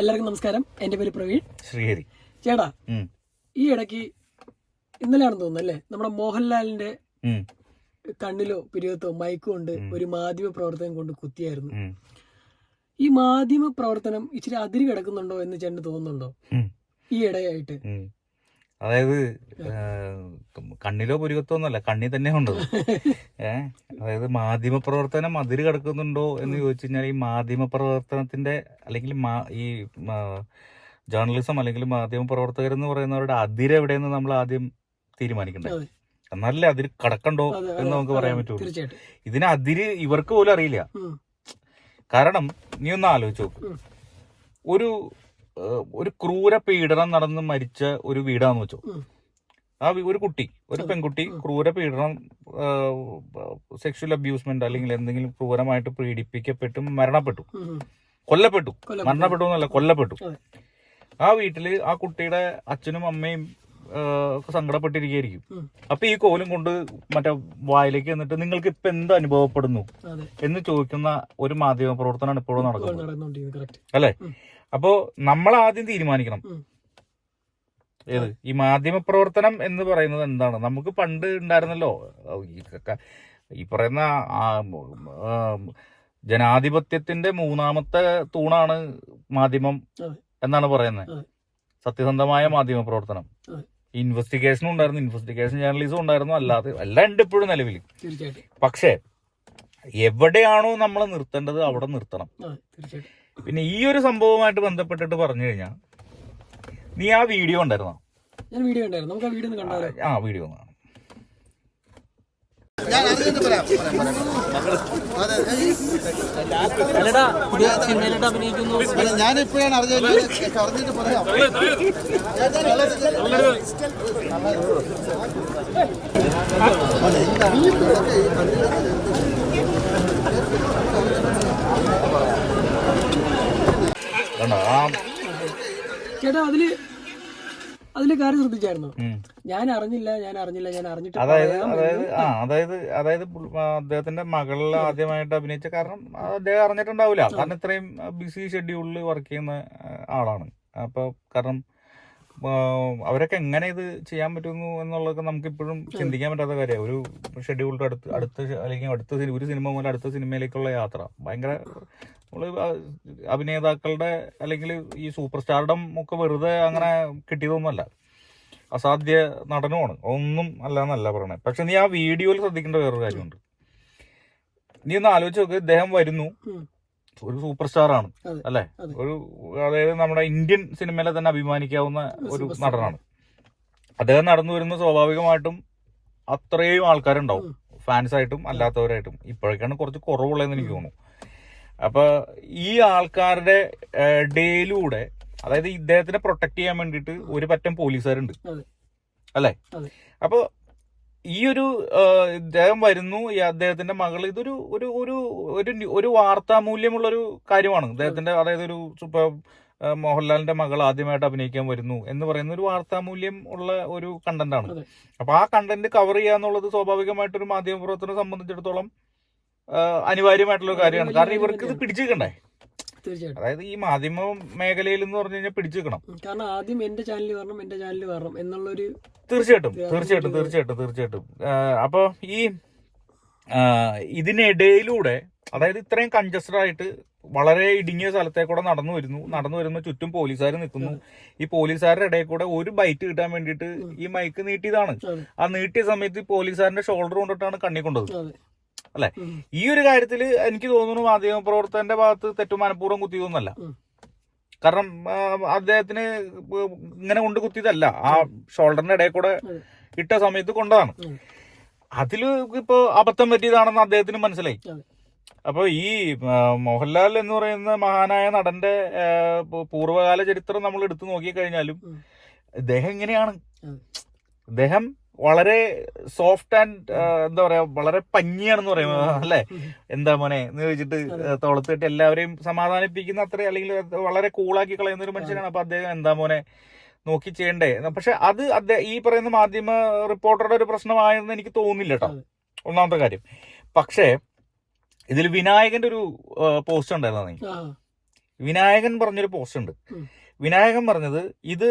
എല്ലാവർക്കും നമസ്കാരം. എന്റെ പേര് പ്രവീൺ. ശ്രീഹരി. ചേട്ടാ ഈ ഇടയ്ക്ക് ഇന്നലെയാണെന്ന് തോന്നുന്നു അല്ലേ? നമ്മുടെ മോഹൻലാലിന്റെ കണ്ണിലോ പിരിയത്തോ മയക്കോ കൊണ്ട് ഒരു മാധ്യമ പ്രവർത്തനം കൊണ്ട് കുത്തിയായിരുന്നു. ഈ മാധ്യമ പ്രവർത്തനം ഇച്ചിരി അതിരി കിടക്കുന്നുണ്ടോ എന്ന് ചേട്ടന് തോന്നുന്നുണ്ടോ? ഈ ഇടയായിട്ട്. അതായത് കണ്ണിലോ പുരുകത്തോ ഒന്നല്ല കണ്ണി തന്നെ ഉണ്ടത് ഏഹ് അതായത് മാധ്യമ പ്രവർത്തനം അതിര് കിടക്കുന്നുണ്ടോ എന്ന് ചോദിച്ചു കഴിഞ്ഞാൽ ഈ മാധ്യമ പ്രവർത്തനത്തിന്റെ അല്ലെങ്കിൽ ഈ ജേർണലിസം അല്ലെങ്കിൽ മാധ്യമ പ്രവർത്തകർ എന്ന് പറയുന്നവരുടെ അതിര് എവിടെയെന്ന് നമ്മൾ ആദ്യം തീരുമാനിക്കണ്ടേ. എന്നാലല്ലേ അതിര് കടക്കണ്ടോ എന്ന് നമുക്ക് പറയാൻ പറ്റുള്ളൂ. ഇതിന് അതിര് ഇവർക്ക് പോലും അറിയില്ല. കാരണം നീ ഒന്ന് ആലോചിച്ച് നോക്കും. ഒരു ഒരു ക്രൂര പീഡനം നടന്ന് മരിച്ച ഒരു വീടാന്ന് വെച്ചോ. ആ ഒരു കുട്ടി ഒരു പെൺകുട്ടി. ക്രൂര പീഡനം സെക്ഷൽ അബ്യൂസ്മെന്റ് അല്ലെങ്കിൽ എന്തെങ്കിലും ക്രൂരമായിട്ട് പീഡിപ്പിക്കപ്പെട്ട് മരണപ്പെട്ടു. കൊല്ലപ്പെട്ടു. മരണപ്പെട്ടു എന്നല്ല കൊല്ലപ്പെട്ടു. ആ വീട്ടിൽ ആ കുട്ടിയുടെ അച്ഛനും അമ്മയും സങ്കടപ്പെട്ടിരിക്കും സങ്കടപ്പെട്ടിരിക്കുകയായിരിക്കും. അപ്പൊ ഈ കോലും കൊണ്ട് മറ്റേ വായിലേക്ക് എന്നിട്ട് നിങ്ങൾക്ക് ഇപ്പൊ എന്ത് അനുഭവപ്പെടുന്നു? എന്ന് ചോദിക്കുന്ന ഒരു മാധ്യമ പ്രവർത്തനമാണ് ഇപ്പോഴും നടക്കുന്നത്. അല്ലെ. അപ്പോ നമ്മൾ ആദ്യം തീരുമാനിക്കണം ഏത്? ഈ മാധ്യമ പ്രവർത്തനം എന്ന് പറയുന്നത് എന്താണ്? നമുക്ക് പണ്ട് ഉണ്ടായിരുന്നല്ലോ ഈ പറയുന്ന ജനാധിപത്യത്തിന്റെ മൂന്നാമത്തെ തൂണാണ് മാധ്യമം എന്നാണ് പറയുന്നത്. സത്യസന്ധമായ മാധ്യമ പ്രവർത്തനം. ഇൻവെസ്റ്റിഗേഷനും ഉണ്ടായിരുന്നു. ഇൻവെസ്റ്റിഗേഷൻ ജേർണലിസം ഉണ്ടായിരുന്നു. അല്ലാതെ എല്ലാം ഉണ്ട് ഇപ്പോഴും നിലവിൽ പക്ഷെ എവിടെയാണോ നമ്മൾ നിർത്തേണ്ടത് അവിടെ നിർത്തണം. പിന്നെ ഈ ഒരു സംഭവവുമായിട്ട് ബന്ധപ്പെട്ടിട്ട് പറഞ്ഞു കഴിഞ്ഞാൽ നീ ആ വീഡിയോ ഉണ്ടായിരുന്നോ ഞാൻ വീഡിയോ ഉണ്ടായിരുന്നു നമുക്ക് ആ വീഡിയോ ഒന്ന് കണ്ടാലോ? ആ വീഡിയോ ഒന്ന് ഞാനിപ്പോഴാണ് അറിഞ്ഞത്. അറിഞ്ഞിട്ട് പറയാം. എന്താണ് ഇതൊക്കെ ഈ കണ്ണിലെ കണ്ടോ ആ ചേട്ടാ അതിൽ അതിൽ കാര്യം ശ്രദ്ധിച്ചായിരുന്നു? ഞാൻ അറിഞ്ഞില്ല ഞാൻ അറിഞ്ഞില്ല ഞാൻ അറിഞ്ഞിട്ട് അതായത് അതായത് ആ അതായത് അതായത് അദ്ദേഹത്തിന്റെ മകളിൽ ആദ്യമായിട്ട് അഭിനയിച്ച കാരണം അദ്ദേഹം അറിഞ്ഞിട്ടുണ്ടാവില്ല. കാരണം ഇത്രയും ബിസി ഷെഡ്യൂളിൽ വർക്ക് ചെയ്യുന്ന ആളാണ്. അപ്പൊ കാരണം അവരൊക്കെ എങ്ങനെ ഇത് ചെയ്യാൻ പറ്റുന്നു എന്നുള്ളതൊക്കെ നമുക്ക് ഇപ്പോഴും ചിന്തിക്കാൻ പറ്റാത്ത കാര്യമാണ്. ഒരു ഷെഡ്യൂളിന്റെ അടുത്ത് അടുത്ത അല്ലെങ്കിൽ അടുത്ത ഒരു സിനിമ മുതൽ അടുത്ത സിനിമയിലേക്കുള്ള യാത്ര. ഭയങ്കര നമ്മൾ അഭിനേതാക്കളുടെ അല്ലെങ്കിൽ ഈ സൂപ്പർ സ്റ്റാർഡം ഒക്കെ വെറുതെ അങ്ങനെ കിട്ടിയതൊന്നുമല്ല. അസാധ്യ നടനുമാണ്. ഒന്നും അല്ല എന്നല്ല പറയണേ. പക്ഷെ നീ ആ വീഡിയോയിൽ ശ്രദ്ധിക്കേണ്ട വേറൊരു കാര്യമുണ്ട്. നീ ഒന്ന് ആലോചിച്ച് നോക്ക്. ഇദ്ദേഹം വരുന്നു. ഒരു സൂപ്പർ സ്റ്റാർ ആണ് അല്ലെ ഒരു അതായത് നമ്മുടെ ഇന്ത്യൻ സിനിമയിലെ തന്നെ അഭിമാനിക്കാവുന്ന ഒരു നടനാണ്. അദ്ദേഹം നടന്നു വരുന്ന സ്വാഭാവികമായിട്ടും അത്രയും ആൾക്കാരുണ്ടാവും. ഫാൻസായിട്ടും ഫാൻസ് ആയിട്ടും അല്ലാത്തവരായിട്ടും. ഇപ്പോഴൊക്കെയാണ് കുറച്ച് കുറവുള്ളതെന്ന് എനിക്ക് തോന്നുന്നു. അപ്പൊ ഈ ആൾക്കാരുടെ ഡേയിലൂടെ അതായത് ഇദ്ദേഹത്തിനെ പ്രൊട്ടക്ട് ചെയ്യാൻ വേണ്ടിയിട്ട് ഒരു പറ്റം പോലീസുകാരുണ്ട്. അല്ലേ? അപ്പോൾ അപ്പൊ ഈ ഒരു ഇദ്ദേഹം വരുന്നു ഈ അദ്ദേഹത്തിന്റെ മകൾ ഇതൊരു ഒരു ഒരു ഒരു ഒരു ഒരു വാർത്താമൂല്യമുള്ള ഒരു കാര്യമാണ്. ഇദ്ദേഹത്തിന്റെ അതായത് ഒരു സൂപ്പർ മോഹൻലാലിന്റെ മകൾ ആദ്യമായിട്ട് അഭിനയിക്കാൻ വരുന്നു എന്ന് പറയുന്ന ഒരു വാർത്താ മൂല്യം ഉള്ള ഒരു കണ്ടന്റാണ് ആണ്. അപ്പൊ ആ കണ്ടന്റ് കവർ ചെയ്യാന്നുള്ളത് സ്വാഭാവികമായിട്ട് ഒരു മാധ്യമപ്രവർത്തനം സംബന്ധിച്ചിടത്തോളം അനിവാര്യമായിട്ടുള്ള കാര്യമാണ്. കാരണം ഇവർക്ക് ഇത് പിടിച്ചിരിക്കണ്ടേ പിടിച്ചേക്കണ്ടേ? തീർച്ചയായിട്ടും. അതായത് ഈ മാധ്യമ മേഖലയിൽ എന്ന് പറഞ്ഞു കഴിഞ്ഞാൽ പിടിച്ചേക്കണം. കാരണം ആദ്യം എന്റെ ചാനലിൽ വരണം എന്റെ ചാനലിൽ വരണം എന്നുള്ളൊരു തീർച്ചയായിട്ടും തീർച്ചയായിട്ടും തീർച്ചയായിട്ടും തീർച്ചയായിട്ടും. അപ്പൊ ഈ ഇതിനിടയിലൂടെ അതായത് ഇത്രയും കൺജസ്റ്റഡ് ആയിട്ട് വളരെ ഇടുങ്ങിയ സ്ഥലത്തെ കൂടെ നടന്നു വരുന്നു നടന്നു വരുന്ന ചുറ്റും പോലീസുകാർ നിൽക്കുന്നു. ഈ പോലീസുകാരുടെ ഇടയിൽ കൂടെ ഒരു ബൈറ്റ് കിട്ടാൻ വേണ്ടിയിട്ട് ഈ മൈക്ക് നീട്ടിയതാണ്. ആ നീട്ടിയ സമയത്ത് ഈ പോലീസുകാരന്റെ ഷോൾഡർ കൊണ്ടിട്ടാണ് കണ്ണി കൊണ്ടത് അല്ലേ? ഈ ഒരു കാര്യത്തിൽ എനിക്ക് തോന്നുന്നു മാധ്യമ പ്രവർത്തകന്റെ ഭാഗത്ത് തെറ്റു മനഃപൂർവം കുത്തിയതൊന്നല്ല. കാരണം അദ്ദേഹത്തിന് ഇങ്ങനെ കൊണ്ട് കുത്തിയതല്ല ആ ഷോൾഡറിന്റെ ഇടയിൽ കൂടെ ഇട്ട സമയത്ത് കൊണ്ടതാണ് അതിൽ ഇപ്പോ അബദ്ധം പറ്റിയതാണെന്ന് അദ്ദേഹത്തിന് മനസ്സിലായി. അപ്പൊ ഈ മോഹൻലാൽ എന്ന് പറയുന്ന മഹാനായ നടന്റെ പൂർവകാല ചരിത്രം നമ്മൾ എടുത്തു നോക്കിക്കഴിഞ്ഞാലും. ഇദ്ദേഹം എങ്ങനെയാണ് അതെ. വളരെ സോഫ്റ്റ് ആൻഡ് എന്താ പറയാ വളരെ പഞ്ഞിയാണെന്ന് പറയുന്നത് അല്ലെ? എന്താ മോനെ എന്ന് ചോദിച്ചിട്ട്. തോളത്തിട്ട് എല്ലാവരെയും സമാധാനിപ്പിക്കുന്ന അത്ര അല്ലെങ്കിൽ വളരെ കൂളാക്കി കളയുന്ന ഒരു മനുഷ്യനാണ്. അപ്പൊ അദ്ദേഹം എന്താ മോനെ നോക്കി ചെയ്യണ്ടേ? പക്ഷെ അത് അദ്ദേഹം ഈ പറയുന്ന മാധ്യമ റിപ്പോർട്ടറുടെ ഒരു പ്രശ്നമായെന്ന് എനിക്ക് തോന്നുന്നില്ല കേട്ടോ. ഒന്നാമത്തെ കാര്യം. പക്ഷേ ഇതിൽ വിനായകന്റെ ഒരു പോസ്റ്റ് ഉണ്ടായിരുന്നു വിനായകൻ പറഞ്ഞൊരു പോസ്റ്റ് ഉണ്ട്. വിനായകൻ പറഞ്ഞത് ഇത്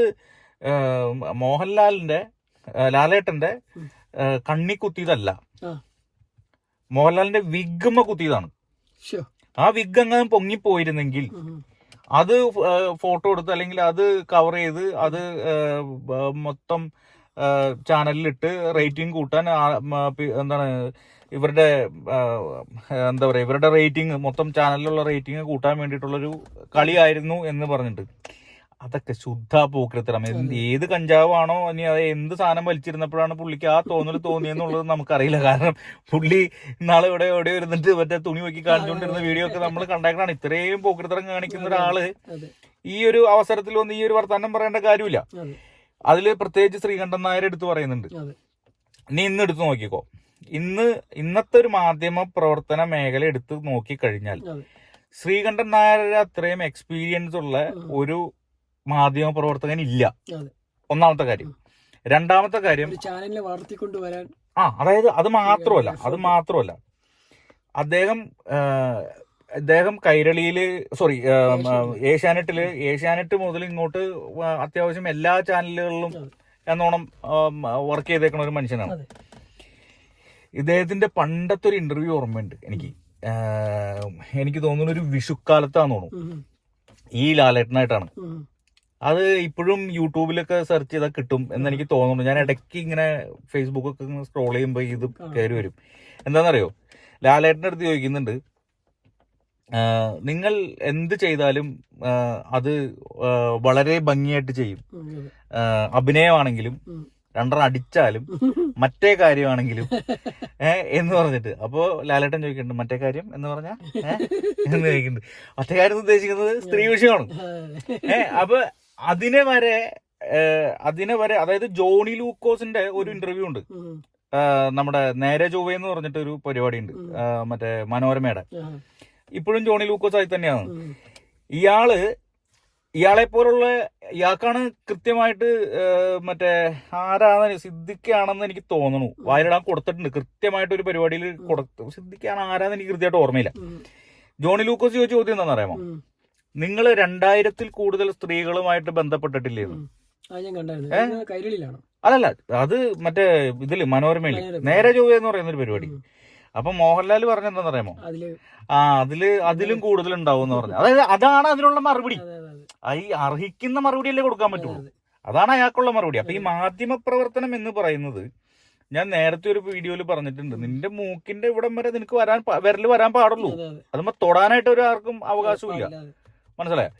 മോഹൻലാലിന്റെ ലാലേട്ടന്റെ കണ്ണി കുത്തിയതല്ല. മോഹൻലാലിന്റെ വിഗ്മ കുത്തിയതാണ്. ആ വിഗ് അങ്ങ് പൊങ്ങിപ്പോയിരുന്നെങ്കിൽ അത് ഫോട്ടോ എടുത്ത് അല്ലെങ്കിൽ അത് കവർ ചെയ്ത് അത് മൊത്തം ചാനലിലിട്ട് റേറ്റിംഗ് കൂട്ടാൻ എന്താണ് ഇവരുടെ എന്താ പറയുക ഇവരുടെ റേറ്റിംഗ് മൊത്തം ചാനലിലുള്ള റേറ്റിംഗ് കൂട്ടാൻ വേണ്ടിയിട്ടുള്ളൊരു കളിയായിരുന്നു എന്ന് പറഞ്ഞിട്ട്. അതൊക്കെ ശുദ്ധ പോക്കൃത്തരം എന്ത് ഏത് കഞ്ചാവാണോ ഇനി അത് എന്ത് സാധനം വലിച്ചിരുന്നപ്പോഴാണ് പുള്ളിക്ക് ആ തോന്നൽ തോന്നിയെന്നുള്ളത് നമുക്കറിയില്ല. കാരണം പുള്ളി നാളെ ഇവിടെ എവിടെ ഇരുന്നിട്ട് മറ്റേ തുണി നോക്കി കാണിച്ചുകൊണ്ടിരുന്ന വീഡിയോ ഒക്കെ നമ്മൾ കണ്ടാക്കണം ഇത്രയും പോക്കൃത്തരം കാണിക്കുന്ന ഒരാൾ ഈ ഒരു അവസരത്തിൽ വന്ന് ഈ ഒരു വർത്തമാനം പറയേണ്ട കാര്യമില്ല. അതെ. അതിൽ പ്രത്യേകിച്ച് ശ്രീകണ്ഠൻ നായർ എടുത്തു പറയുന്നുണ്ട്. ഇനി നീ ഇന്ന് എടുത്ത് നോക്കിക്കോ. ഇന്ന് ഇന്നത്തെ ഒരു മാധ്യമ പ്രവർത്തന മേഖല എടുത്ത് നോക്കിക്കഴിഞ്ഞാൽ ശ്രീകണ്ഠൻ നായർ അത്രയും എക്സ്പീരിയൻസ് ഉള്ള ഒരു മാധ്യമ പ്രവർത്തകൻ ഇല്ല. ഒന്നാമത്തെ കാര്യം. രണ്ടാമത്തെ കാര്യം ചാനലിനെ വളർത്തിക്കൊണ്ടുവരാൻ ആ അതായത് അത് മാത്രമല്ല. അത് മാത്രമല്ല. അദ്ദേഹം അദ്ദേഹം കൈരളിയിൽ സോറി ഏഷ്യാനെറ്റ്. ഏഷ്യാനെറ്റിൽ. ഏഷ്യാനെറ്റ് മുതൽ ഇങ്ങോട്ട് അത്യാവശ്യം എല്ലാ ചാനലുകളിലും. എന്നോണം വർക്ക് ചെയ്തേക്കുന്ന ഒരു മനുഷ്യനാണ്. ഇദ്ദേഹത്തിന്റെ പണ്ടത്തെ ഒരു ഇന്റർവ്യൂ ഓർമ്മയുണ്ട് എനിക്ക്. എനിക്ക് തോന്നുന്നു ഒരു വിഷുക്കാലത്താന്ന് തോന്നുന്നു. ഈ ലാലേട്ടനായിട്ടാണ്. അത് ഇപ്പോഴും യൂട്യൂബിലൊക്കെ സെർച്ച് ചെയ്താൽ കിട്ടും എന്ന് എനിക്ക് തോന്നുന്നു ഞാൻ ഇടയ്ക്ക് ഇങ്ങനെ ഫേസ്ബുക്കൊക്കെ ഇങ്ങനെ സ്ക്രോൾ ചെയ്യുമ്പോൾ ഇത് കയറി വരും. എന്താണെന്നറിയോ ലാലേട്ടന്റെ അടുത്ത് ചോദിക്കുന്നുണ്ട്. നിങ്ങൾ എന്ത് ചെയ്താലും അത് വളരെ ഭംഗിയായിട്ട് ചെയ്യും. അഭിനയമാണെങ്കിലും. രണ്ടെണ്ണം അടിച്ചാലും മറ്റേ കാര്യമാണെങ്കിലും എന്ന് പറഞ്ഞിട്ട്. അപ്പോ ലാലേട്ടൻ ചോദിക്കുന്നുണ്ട് മറ്റേ കാര്യം എന്ന് പറഞ്ഞാൽ എന്ന് ചോദിക്കുന്നുണ്ട്. മറ്റേ കാര്യം ഉദ്ദേശിക്കുന്നത് സ്ത്രീ വിഷയമാണ്. ഏഹ് അപ്പൊ അതിനെ വരെ അതിനെ വരെ അതായത് ജോണി ലൂക്കോസിന്റെ ഒരു ഇന്റർവ്യൂ ഉണ്ട്. നമ്മുടെ നേരെ ചൊവ്വ എന്ന് പറഞ്ഞിട്ട് ഒരു പരിപാടി ഉണ്ട്. മറ്റേ മനോരമയുടെ. ഇപ്പോഴും ജോണി ലൂക്കോസ് ആയി തന്നെയാണ്. ഇയാൾ ഇയാളെ പോലുള്ള ഇയാൾക്കാണ് കൃത്യമായിട്ട് മറ്റേ ആരാണ് സിദ്ദിഖാണെന്ന് എനിക്ക് തോന്നുന്നു വയലിടാൻ കൊടുത്തിട്ടുണ്ട്. കൃത്യമായിട്ട് ഒരു പരിപാടിയിൽ കൊടുത്തു സിദ്ദിഖാണ് ആരാന്ന് എനിക്ക് കൃത്യമായിട്ട് ഓർമ്മയില്ല. ജോണി ലൂക്കോസ് ചോദിച്ച ചോദ്യം എന്താണെന്ന് അറിയാമോ? നിങ്ങൾ രണ്ടായിരത്തിൽ കൂടുതൽ സ്ത്രീകളുമായിട്ട് ബന്ധപ്പെട്ടിട്ടില്ലേ അതല്ല അത് മറ്റേ ഇതിൽ മനോരമയിൽ. നേരെ ചൊവ്വ എന്ന് പറയുന്ന ഒരു പരിപാടി. അപ്പൊ മോഹൻലാൽ പറഞ്ഞെന്താന്ന് അറിയാമോ ആ അതിൽ അതിലും കൂടുതൽ ഉണ്ടാവും എന്ന് പറഞ്ഞു. അതായത് അതാണ് അതിനുള്ള മറുപടി. ഈ അർഹിക്കുന്ന മറുപടി അല്ലേ കൊടുക്കാൻ പറ്റുള്ളൂ. അതാണ് അയാൾക്കുള്ള മറുപടി. അപ്പൊ ഈ മാധ്യമ പ്രവർത്തനം എന്ന് പറയുന്നത് ഞാൻ നേരത്തെ ഒരു വീഡിയോയിൽ പറഞ്ഞിട്ടുണ്ട്. നിന്റെ മൂക്കിന്റെ ഇവിടം വരെ നിനക്ക് വരാൻ വിരൽ വരാൻ പാടുള്ളൂ. അതെ, അതെ. അതുമ്പോ തൊടാനായിട്ട് ഒരു ആർക്കും അവകാശമില്ല. മനസ്സിലായോ?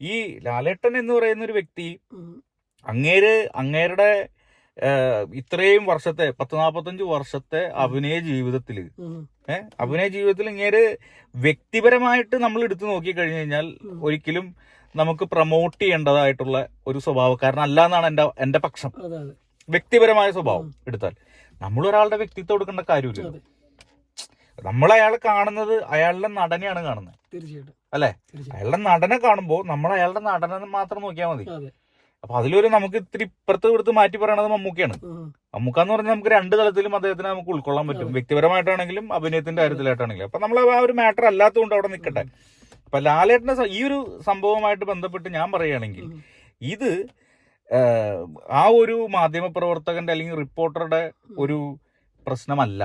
ഈ ലാലേട്ടൻ എന്ന് പറയുന്ന ഒരു വ്യക്തി അങ്ങേര് അങ്ങേരുടെ ഇത്രയും വർഷത്തെ പത്ത് നാപ്പത്തഞ്ച് വർഷത്തെ അഭിനയ ജീവിതത്തിൽ ഏഹ് അഭിനയ ജീവിതത്തിൽ ഇങ്ങേര് വ്യക്തിപരമായിട്ട് നമ്മൾ എടുത്തു നോക്കി കഴിഞ്ഞു കഴിഞ്ഞാൽ ഒരിക്കലും നമുക്ക് പ്രൊമോട്ട് ചെയ്യേണ്ടതായിട്ടുള്ള ഒരു സ്വഭാവക്കാരൻ അല്ല എന്നാണ് എന്റെ എന്റെ പക്ഷം വ്യക്തിപരമായ സ്വഭാവം എടുത്താൽ. നമ്മൾ ഒരാളുടെ വ്യക്തിത്വം എടുക്കേണ്ട കാര്യമില്ല നമ്മൾ അയാളെ കാണുന്നത് അയാളുടെ നടനെയാണ് കാണുന്നത്. തീർച്ചയായിട്ടും. അല്ലെ? അയാളുടെ നടനെ കാണുമ്പോൾ നമ്മൾ അയാളുടെ നടനെ മാത്രം നോക്കിയാൽ മതി. അപ്പൊ അതിലൊരു നമുക്ക് ഇത്തിരി ഇപ്പുറത്ത് കൊടുത്ത് മാറ്റി പറയണത് മമ്മൂക്കയാണ്. മമ്മൂക്കാന്ന് മമ്മൂക്ക എന്ന് പറഞ്ഞാൽ നമുക്ക് രണ്ട് തലത്തിലും അദ്ദേഹത്തിനെ നമുക്ക് ഉൾക്കൊള്ളാൻ പറ്റും. വ്യക്തിപരമായിട്ടാണെങ്കിലും അഭിനയത്തിന്റെ കാര്യത്തിലായിട്ടാണെങ്കിലും. അപ്പൊ നമ്മൾ ആ ഒരു മാറ്റർ അല്ലാത്തതുകൊണ്ട് അവിടെ നിൽക്കട്ടെ. അപ്പൊ ലാലേട്ടന്റെ ഈ ഒരു സംഭവമായിട്ട് ബന്ധപ്പെട്ട് ഞാൻ പറയുകയാണെങ്കിൽ ഇത് ആ ഒരു മാധ്യമപ്രവർത്തകന്റെ അല്ലെങ്കിൽ റിപ്പോർട്ടറുടെ ഒരു പ്രശ്നമല്ല.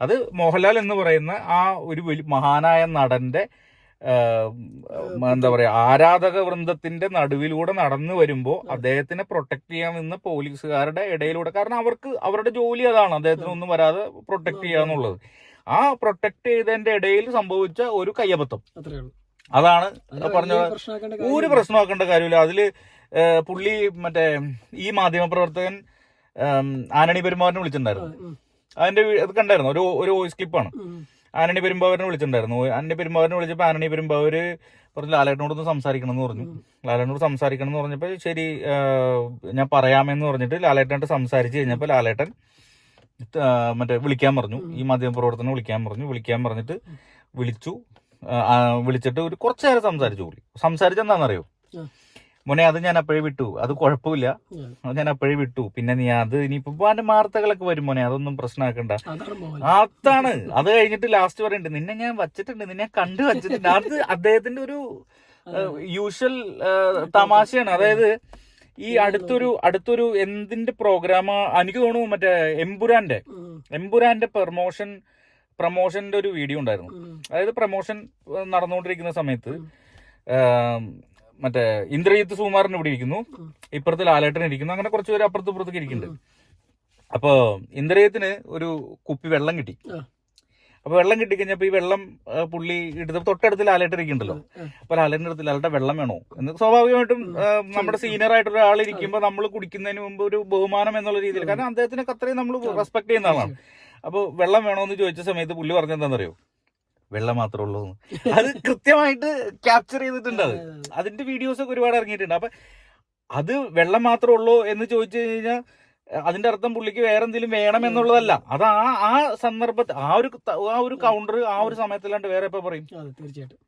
അതെ. മോഹൻലാൽ എന്ന് പറയുന്ന ആ ഒരു മഹാനായ നടന്റെ എന്താ പറയാ ആരാധക വൃന്ദത്തിന്റെ നടുവിലൂടെ നടന്നു വരുമ്പോൾ അദ്ദേഹത്തിനെ പ്രൊട്ടക്ട് ചെയ്യാൻ നിന്ന പോലീസുകാരുടെ ഇടയിലൂടെ കാരണം അവർക്ക് അവരുടെ ജോലി അതാണ് അദ്ദേഹത്തിന് ഒന്നും വരാതെ പ്രൊട്ടക്ട് ചെയ്യുക എന്നുള്ളത്. ആ പ്രൊട്ടക്ട് ചെയ്തതിന്റെ ഇടയിൽ സംഭവിച്ച ഒരു കയ്യബദ്ധം. അതാണ് പറഞ്ഞ ഒരു. പ്രശ്നമാക്കേണ്ട കാര്യമില്ല. അതിൽ പുള്ളി മറ്റേ ഈ മാധ്യമപ്രവർത്തകൻ ആനണി പെരുമാറിനെ വിളിച്ചിട്ടുണ്ടായിരുന്നു. അതിന്റെ ഇത് കണ്ടായിരുന്നു. ഒരു ഒരു വോയിസ് ക്ലിപ്പാണ് ആനണി പെരുമ്പാവൂരിനെ വിളിച്ചിട്ടുണ്ടായിരുന്നു. ആനണി പെരുമ്പാവൂരിനെ വിളിച്ചപ്പോൾ ആനണി പെരുമ്പാവൂര് പറഞ്ഞു ലാലേട്ടനോടൊന്ന് സംസാരിക്കണം എന്ന് പറഞ്ഞു ലാലേട്ടനോട് സംസാരിക്കണം എന്ന് പറഞ്ഞപ്പോൾ ശരി ഞാൻ പറയാമെന്ന് പറഞ്ഞിട്ട് ലാലേട്ടനായിട്ട് സംസാരിച്ച് കഴിഞ്ഞപ്പോൾ ലാലേട്ടൻ മറ്റേ വിളിക്കാൻ പറഞ്ഞു. ഈ മാധ്യമ മാധ്യമപ്രവർത്തനം വിളിക്കാൻ പറഞ്ഞു. വിളിക്കാൻ പറഞ്ഞിട്ട് വിളിച്ചു. വിളിച്ചിട്ട് ഒരു കുറച്ചു നേരം സംസാരിച്ചു പുള്ളി. സംസാരിച്ചെന്താണെന്നറിയോ. മോനെ അത് ഞാൻ അപ്പോഴേ വിട്ടു. അത് കുഴപ്പമില്ല. അത് ഞാൻ അപ്പോഴേ വിട്ടു. പിന്നെ നീ അത് ഇനിയിപ്പോ അതിന്റെ വാർത്തകളൊക്കെ വരും മോനെ അതൊന്നും പ്രശ്നമാക്കണ്ട. അതാണ് അത് കഴിഞ്ഞിട്ട് ലാസ്റ്റ് പറയുന്നുണ്ട് നിന്നെ ഞാൻ വച്ചിട്ടുണ്ട് നിന്നെ കണ്ടു വച്ചിട്ടുണ്ട്. അത് അദ്ദേഹത്തിന്റെ ഒരു യൂഷ്വൽ തമാശയാണ്. അതായത് ഈ അടുത്തൊരു അടുത്തൊരു എന്തിന്റെ പ്രോഗ്രാം എനിക്ക് തോന്നുന്നു മറ്റേ എംപുരാന്റെ എംപുരാന്റെ പ്രൊമോഷൻ പ്രൊമോഷന്റെ ഒരു വീഡിയോ ഉണ്ടായിരുന്നു. അതായത് പ്രൊമോഷൻ നടന്നുകൊണ്ടിരിക്കുന്ന സമയത്ത് മറ്റേ ഇന്ദ്രജിത്ത് സുകുമാരൻ ഇവിടെ ഇരിക്കുന്നു. ഇപ്പുറത്ത് ലാലേട്ടൻ ഇരിക്കുന്നു അങ്ങനെ കുറച്ച് പേര് അപ്പുറത്ത് ഇപ്പുറത്തേക്ക് ഇരിക്കുന്നുണ്ട്. അപ്പൊ ഇന്ദ്രജിത്തിന് ഒരു കുപ്പി വെള്ളം കിട്ടി. അപ്പൊ വെള്ളം കിട്ടിക്കഴിഞ്ഞപ്പോ ഈ വെള്ളം പുള്ളി എടുത്ത തൊട്ടടുത്ത് ലാലേട്ടൻ ഇരിക്കുന്നുണ്ടല്ലോ. അപ്പൊ ലാലേട്ടന്റെ അടുത്ത് ലാലേട്ട വെള്ളം വേണോ എന്ന് സ്വാഭാവികമായിട്ടും നമ്മുടെ സീനിയർ ആയിട്ടുള്ള ഒരാൾ ഇരിക്കുമ്പോൾ നമ്മൾ കുടിക്കുന്നതിന് മുമ്പ് ഒരു ബഹുമാനം എന്നുള്ള രീതിയിൽ കാരണം അദ്ദേഹത്തിനൊക്കെ അത്രയും നമ്മൾ റെസ്പെക്ട് ചെയ്യുന്ന ആളാണ് അപ്പോൾ വെള്ളം വേണോ എന്ന് ചോദിച്ച സമയത്ത് പുള്ളി പറഞ്ഞെന്താണെന്നറിയോ വെള്ളം മാത്രമേ ഉള്ളൂ അത് കൃത്യമായിട്ട് ക്യാപ്ചർ ചെയ്തിട്ടുണ്ട് അത്. അതെ, അതെ. അതിന്റെ വീഡിയോസ് ഒക്കെ ഒരുപാട് ഇറങ്ങിയിട്ടുണ്ട്. അപ്പൊ അത് വെള്ളം മാത്രമേ ഉള്ളൂ എന്ന് ചോദിച്ചു കഴിഞ്ഞാൽ അതിന്റെ അർത്ഥം പുള്ളിക്ക് വേറെ എന്തെങ്കിലും വേണം എന്നുള്ളതല്ല. അത് ആ ആ സന്ദർഭത്തിൽ ആ ഒരു ആ ഒരു കൗണ്ടർ ആ ഒരു സമയത്തല്ലാണ്ട് വേറെ ഇപ്പൊ പറയും? തീർച്ചയായിട്ടും. തീർച്ചയായിട്ടും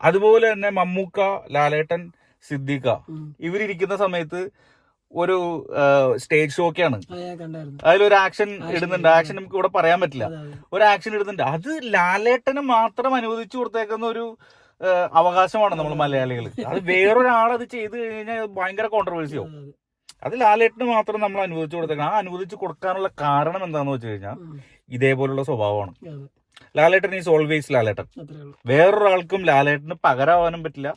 അതുപോലെ തന്നെ മമ്മൂക്ക ലാലേട്ടൻ സിദ്ദിഖ ഇവരിരിക്കുന്ന സമയത്ത് ഒരു സ്റ്റേജ് ഷോക്കാണ് അതിലൊരു ആക്ഷൻ ഇടുന്നുണ്ട്. ആക്ഷൻ നമുക്ക് ഇവിടെ പറയാൻ പറ്റില്ല. ഒരു ആക്ഷൻ ഇടുന്നുണ്ട്. അത് ലാലേട്ടന് മാത്രം അനുവദിച്ചു കൊടുത്തേക്കുന്ന ഒരു അവകാശമാണ് നമ്മൾ മലയാളികൾ അത്. വേറൊരാൾ അത് ചെയ്തു കഴിഞ്ഞാൽ ഭയങ്കര കോൺട്രവേഴ്സി ആവും. അതെ, ലാലേട്ടന് മാത്രം നമ്മൾ അനുവദിച്ചു കൊടുത്തേക്കണം. ആ അനുവദിച്ചു കൊടുക്കാനുള്ള കാരണം എന്താന്ന് വെച്ച് കഴിഞ്ഞാൽ. ഇതേപോലുള്ള സ്വഭാവമാണ്. Lalettan is always Lalettan. വേറൊരാൾക്കും ലാലേട്ടന് പകരാവാനും പറ്റില്ല.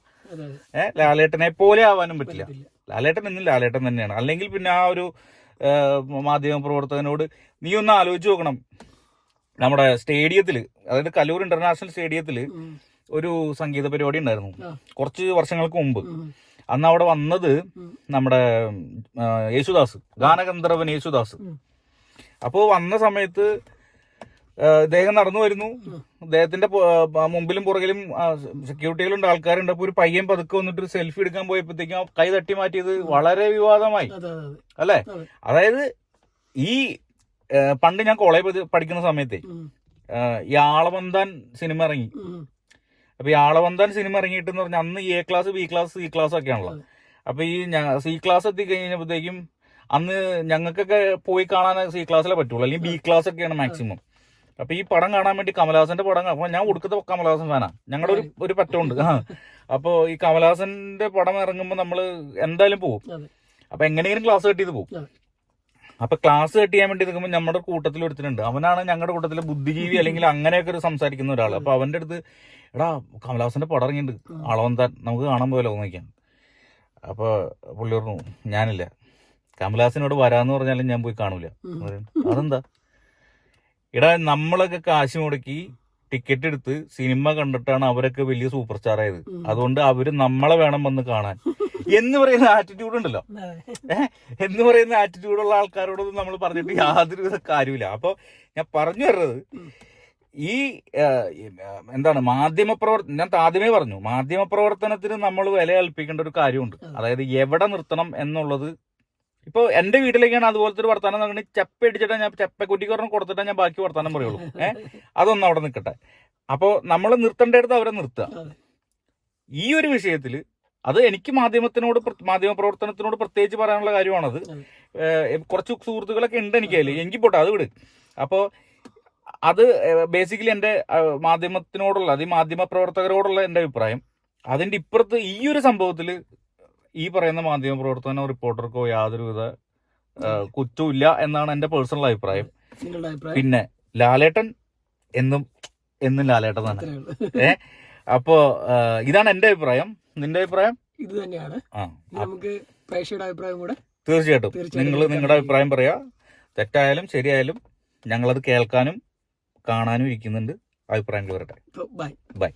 ഏഹ് ലാലേട്ടനെ പോലെ ആവാനും പറ്റില്ല. ലാലേട്ടൻ എന്നും ലാലേട്ടൻ തന്നെയാണ്. അല്ലെങ്കിൽ പിന്നെ ആ ഒരു മാധ്യമ പ്രവർത്തകനോട് നീ ഒന്ന് ആലോചിച്ച് നോക്കണം. നമ്മുടെ സ്റ്റേഡിയത്തിൽ അതായത് കലൂർ ഇന്റർനാഷണൽ സ്റ്റേഡിയത്തിൽ ഒരു സംഗീത പരിപാടി ഉണ്ടായിരുന്നു. കുറച്ച് വർഷങ്ങൾക്ക് മുമ്പ്. അന്ന് അവിടെ വന്നത് നമ്മുടെ യേശുദാസ് ഗാനഗന്ധർവൻ യേശുദാസ്. അപ്പോൾ വന്ന സമയത്ത് ഇദ്ദേഹം നടന്നു വരുന്നു. അദ്ദേഹത്തിന്റെ മുമ്പിലും പുറകിലും സെക്യൂരിറ്റികളുണ്ട് ആൾക്കാരുണ്ട്. അപ്പൊ ഒരു പയ്യൻ പതുക്കെ വന്നിട്ട് ഒരു സെൽഫി എടുക്കാൻ പോയപ്പോഴത്തേക്കും ആ കൈ തട്ടി മാറ്റിയത് വളരെ വിവാദമായി. അല്ലേ? അതായത് ഈ പണ്ട് ഞാൻ കോളേജ് പഠിക്കുന്ന സമയത്തെ ഈ ആളവന്താൻ സിനിമ ഇറങ്ങി. അപ്പൊ ഈ ആളവന്താൻ സിനിമ ഇറങ്ങിയിട്ട് എന്ന് പറഞ്ഞാൽ അന്ന് A class B class C class ഒക്കെ ആണല്ലോ. അപ്പൊ ഈ സി ക്ലാസ് എത്തി കഴിഞ്ഞപ്പോഴത്തേക്കും അന്ന് ഞങ്ങൾക്കൊക്കെ പോയി കാണാൻ സി ക്ലാസ്സിലെ പറ്റുള്ളൂ. അല്ലെങ്കിൽ ബി ക്ലാസ് ഒക്കെയാണ് മാക്സിമം അപ്പൊ ഈ പടം കാണാൻ വേണ്ടി കമലഹാസന്റെ പടം അപ്പൊ ഞാൻ കൊടുക്കുന്ന കമലഹാസൻ ഫാനാ ഞങ്ങളുടെ ഒരു ഒരു പറ്റമുണ്ട് അപ്പൊ ഈ കമലഹാസന്റെ പടം ഇറങ്ങുമ്പോൾ നമ്മൾ എന്തായാലും പോകും അപ്പൊ എങ്ങനെയെങ്കിലും ക്ലാസ് കട്ട് ചെയ്ത് പോകും. അപ്പൊ ക്ലാസ് കട്ട് ചെയ്യാൻ വേണ്ടി നിൽക്കുമ്പോൾ നമ്മുടെ കൂട്ടത്തിൽ ഒരുത്തനുണ്ട്. അവനാണ് ഞങ്ങളുടെ കൂട്ടത്തിലെ ബുദ്ധിജീവി അല്ലെങ്കിൽ അങ്ങനെയൊക്കെ ഒരു സംസാരിക്കുന്ന ഒരാൾ അപ്പൊ അവന്റെ അടുത്ത് എടാ കമലഹാസന്റെ പടം ഇറങ്ങിയിട്ടുണ്ട്. അളവന്താൻ നമുക്ക് കാണാൻ പോയല്ലോ നോക്കിയാൽ അപ്പൊ പുള്ളി പറഞ്ഞു ഞാനില്ല. കമലഹാസനോട് വരാന്ന് പറഞ്ഞാലും ഞാൻ പോയി കാണൂല. അതെന്താ? എടാ നമ്മളൊക്കെ കാശ് മുടക്കി ടിക്കറ്റ് എടുത്ത് സിനിമ കണ്ടിട്ടാണ് അവരൊക്കെ വലിയ സൂപ്പർ സ്റ്റാർ ആയത് അതുകൊണ്ട് അവർ നമ്മളെ വേണം വന്ന് കാണാൻ. എന്ന് പറയുന്ന ആറ്റിറ്റ്യൂഡ് ഉണ്ടല്ലോ. എന്ന് പറയുന്ന ആറ്റിറ്റ്യൂഡ് ഉള്ള ആൾക്കാരോടൊന്നും നമ്മൾ പറഞ്ഞിട്ട് യാതൊരുവിധ കാര്യമില്ല അപ്പോൾ ഞാൻ പറഞ്ഞു വരുന്നത് ഈ എന്താണ് മാധ്യമ പ്രവർത്തനം ഞാൻ ആദ്യമേ പറഞ്ഞു മാധ്യമ പ്രവർത്തനത്തിന് നമ്മൾ വില കൽപ്പിക്കേണ്ട ഒരു കാര്യമുണ്ട്. അതായത് എവിടെ നിർത്തണം എന്നുള്ളത് ഇപ്പോൾ എന്റെ വീട്ടിലേക്കാണ് അതുപോലത്തെ ഒരു വർത്താനം നടക്കണേ. ചെപ്പ അടിച്ചിട്ടാ ഞാൻ ചെപ്പക്കുറ്റിക്ക് ഒരെണ്ണം കൊടുത്തിട്ടാ ഞാൻ ബാക്കി വർത്താനം പറയുള്ളൂ. ഏഹ് അതൊന്നും അവിടെ നിൽക്കട്ടെ അപ്പോൾ നമ്മൾ നിർത്തേണ്ടടുത്ത് അവരെ നിർത്തുക. ഈ ഒരു വിഷയത്തിൽ അത് എനിക്ക് മാധ്യമത്തിനോട് മാധ്യമ പ്രവർത്തനത്തിനോട് പ്രത്യേകിച്ച് പറയാനുള്ള കാര്യമാണത്. കുറച്ച് സുഹൃത്തുക്കളൊക്കെ ഉണ്ട് എനിക്ക് അതിൽ എങ്കിൽ പോട്ടെ അത് വിട്. അപ്പോൾ അത് ബേസിക്കലി എന്റെ മാധ്യമത്തിനോടുള്ള അത് മാധ്യമ പ്രവർത്തകരോടുള്ള എന്റെ അഭിപ്രായം. അതിന്റെ ഇപ്പുറത്ത് ഈ ഒരു സംഭവത്തിൽ ഈ പറയുന്ന മാധ്യമ പ്രവർത്തനോ റിപ്പോർട്ടർക്കോ യാതൊരുവിധ കുറ്റവും എന്നാണ് എന്റെ പേഴ്സണൽ അഭിപ്രായം. പിന്നെ ലാലേട്ടൻ എന്നും എന്നും ലാലേട്ടൻ തന്നെ. ഏ? അപ്പോ ഇതാണ് എന്റെ അഭിപ്രായം. നിന്റെ അഭിപ്രായം? ഇത് തന്നെയാണ്. നമുക്ക് പ്രേക്ഷകരുടെ അഭിപ്രായം കൂടെ തീർച്ചയായിട്ടും. നിങ്ങൾ നിങ്ങളുടെ. അഭിപ്രായം പറയാ. തെറ്റായാലും ശരിയായാലും ഞങ്ങളത് കേൾക്കാനും കാണാനും ഇരിക്കുന്നുണ്ട്. അഭിപ്രായങ്ങൾ വരട്ടെ. ബൈ. ബൈ.